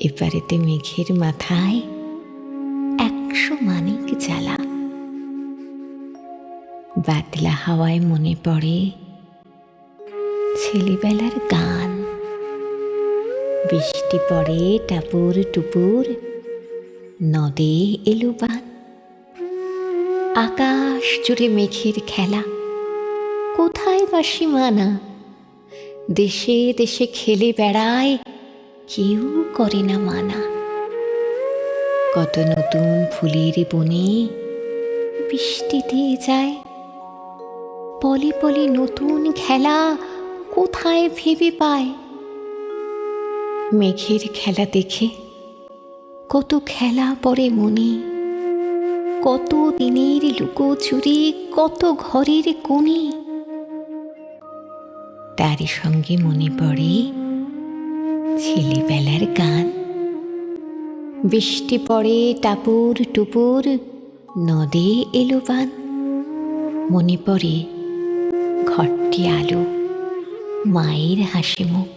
এপারেতে মেঘের মাথায় একশো মানিক জ্বালা। বাতলা হাওয়ায় মনে পড়ে ছেলেবেলার গান। বৃষ্টি পড়ে টাপুর টুপুর, নদে এলো বান। আকাশ জুড়ে মেঘের খেলা, কোথায় বা সীমানা দেশে দেশে খেলে বেড়ায় কেউ করে না মানা। কত নতুন ফুলের বনে বৃষ্টিতে যায়। পলি পলি নতুন খেলা কোথায় ভেবে পায়? মেঘের খেলা দেখে কত খেলা পরে মনে। কত দিনের লুকোচুরি, কত ঘরের কোণে। তারই সঙ্গে মনে পড়ে ছেলেবেলার গান। বৃষ্টি পড়ে টাপুর টুপুর, নদে এলো বান। মনে পড়ে ঘরটি আলো, মায়ের হাসি মুখ।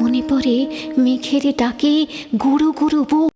মনে পড়ে মেঘের ডাকে গুরু গুরু বুক